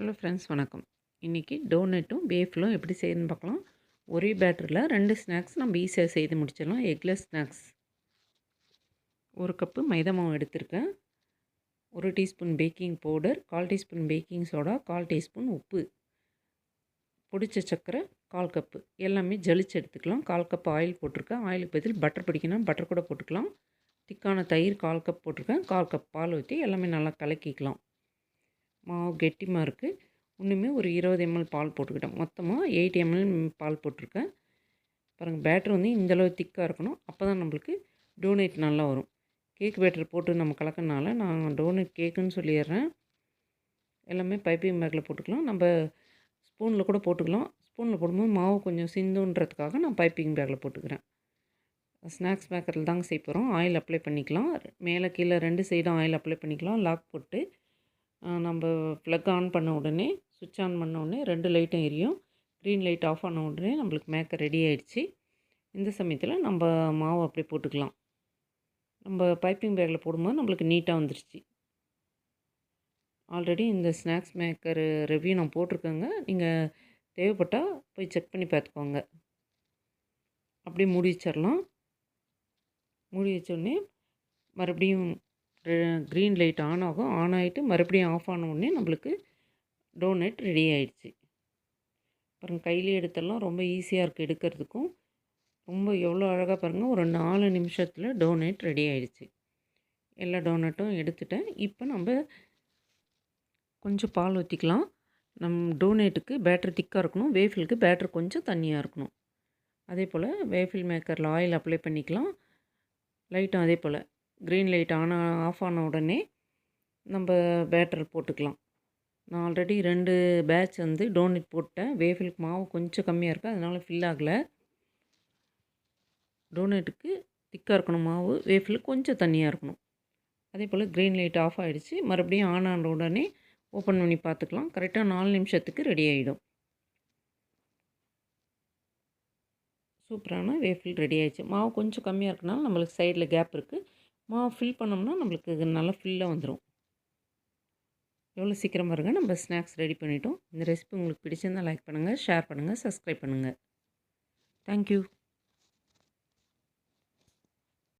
Hello friends வணக்கம். இன்றைக்கி டோனட்டும் பேஃபிலும் எப்படி செய்யணும்னு பார்க்கலாம். ஒரே பேட்டரில் ரெண்டு ஸ்நாக்ஸ் நம்ம ஈஸியாக செய்து முடிச்சிடலாம். Eggless snacks. ஒரு கப்பு மைதா மாவு எடுத்திருக்கேன். ஒரு டீஸ்பூன் பேக்கிங் பவுடர் கால் டீஸ்பூன் பேக்கிங் சோடா கால் டீஸ்பூன் உப்பு. பிடிச்ச சர்க்கரை கால் கப்பு. எல்லாமே ஜலிச்சு எடுத்துக்கலாம். கால் கப் ஆயில் போட்டிருக்கேன். ஆயிலுக்கு பதில் பட்டர் பிடிக்கணும். பட்டர் கூட போட்டுக்கலாம். திக்கான தயிர் கால் கப் போட்டிருக்கேன். கால் கப் பால் ஊற்றி எல்லாமே நல்லா கலக்கிக்கலாம். மாவு கெட்டிமாக இருக்குது இன்னுமே ஒரு இருபது எம்எல் பால் போட்டுக்கிட்டேன். மொத்தமாக எயிட் எம்எல் பால் போட்டிருக்கேன். பாருங்கள் பேட்டர் வந்து இந்தளவு திக்காக இருக்கணும். அப்போ தான் நம்மளுக்கு டோனேட் நல்லா வரும். கேக் பேட்டர் போட்டு நம்ம கலக்கனால நான் டோனேட் கேக்குன்னு சொல்லிடுறேன். எல்லாமே பைப்பிங் பேக்கில் போட்டுக்கலாம். நம்ம ஸ்பூனில் கூட போட்டுக்கலாம். ஸ்பூனில் போடும்போது மாவு கொஞ்சம் சிந்துன்றதுக்காக நான் பைப்பிங் பேக்கில் போட்டுக்கிறேன். ஸ்நாக்ஸ் பேக்கரில் தாங்க செய்ய போகிறோம் ஆயில் அப்ளை பண்ணிக்கலாம். மேலே கீழே ரெண்டு சைடும் ஆயில் அப்ளை பண்ணிக்கலாம். லாக் போட்டு நம்ம ப்ளக் ஆன் பண்ண உடனே சுவிட்ச் ஆன் பண்ண உடனே ரெண்டு லைட்டும் எரியும். க்ரீன் லைட் ஆஃப் ஆன உடனே நம்மளுக்கு மேக்கர் ரெடி ஆகிடுச்சு இந்த சமயத்தில் நம்ம மாவு அப்படியே போட்டுக்கலாம். நம்ம பைப்பிங் பேக்கில் போடும்போது நம்மளுக்கு நீட்டாக வந்துருச்சு. ஆல்ரெடி இந்த ஸ்நாக்ஸ் மேக்கர் ரிவ்யூ நான் போட்டிருக்கேங்க. நீங்கள் தேவைப்பட்டால் போய் செக் பண்ணி பார்த்துக்கோங்க. அப்படியே மூடி வச்சிடலாம். மூடி வச்சோடனே மறுபடியும் க்ரீன் லைட் ஆன் ஆகும். ஆன் ஆகிட்டு மறுபடியும் ஆஃப் ஆன உடனே நம்மளுக்கு டோனட் ரெடி ஆகிடுச்சு பாருங்கள் கையிலே எடுத்தெல்லாம் ரொம்ப ஈஸியாக இருக்குது எடுக்கிறதுக்கும். ரொம்ப எவ்வளோ அழகாக பாருங்கள் ஒரு நாலு நிமிஷத்தில் டோனட் ரெடி ஆகிடுச்சு எல்லா டோனட்டும் எடுத்துட்டேன். இப்போ நம்ம கொஞ்சம் பால் ஊற்றிக்கலாம் நம் டோனேட்டுக்கு பேட்டர் திக்காக இருக்கணும். வேஃபிலுக்கு பேட்டர் கொஞ்சம் தண்ணியாக இருக்கணும். அதே போல் வேஃபில் மேக்கரில் ஆயில் அப்ளை பண்ணிக்கலாம். லைட்டும் அதே போல். க்ரீன் லைட் ஆன் ஆஃப் ஆன உடனே நம்ம பேட்டர் போட்டுக்கலாம். நான் ஆல்ரெடி ரெண்டு பேட்ச் வந்து டோனட் போட்டேன். வேஃபிலுக்கு மாவு கொஞ்சம் கம்மியாக இருக்குது அதனால் ஃபில் ஆகலை. டோனட்டுக்கு திக்காக இருக்கணும் மாவு வேஃபில் கொஞ்சம் தண்ணியாக இருக்கணும். அதே போல் க்ரீன் லைட் ஆஃப் ஆகிடுச்சு மறுபடியும் ஆன் ஆன உடனே ஓப்பன் பண்ணி பார்த்துக்கலாம். கரெக்டாக நாலு நிமிஷத்துக்கு ரெடி ஆகிடும் சூப்பரான வேஃபில் ரெடி ஆகிடுச்சு மாவு கொஞ்சம் கம்மியாக இருக்கனால நம்மளுக்கு சைடில் கேப் இருக்குது மாவு ஃபில் பண்ணோம்னா நம்மளுக்கு நல்லா ஃபில்லாக வந்துடும் எவ்வளோ சீக்கிரம் பாருங்கள் நம்ம ஸ்நாக்ஸ் ரெடி பண்ணிட்டோம். இந்த ரெசிபி உங்களுக்கு பிடிச்சிருந்தால் லைக் பண்ணுங்கள் ஷேர் பண்ணுங்கள் சப்ஸ்கிரைப் பண்ணுங்கள் தேங்க்யூ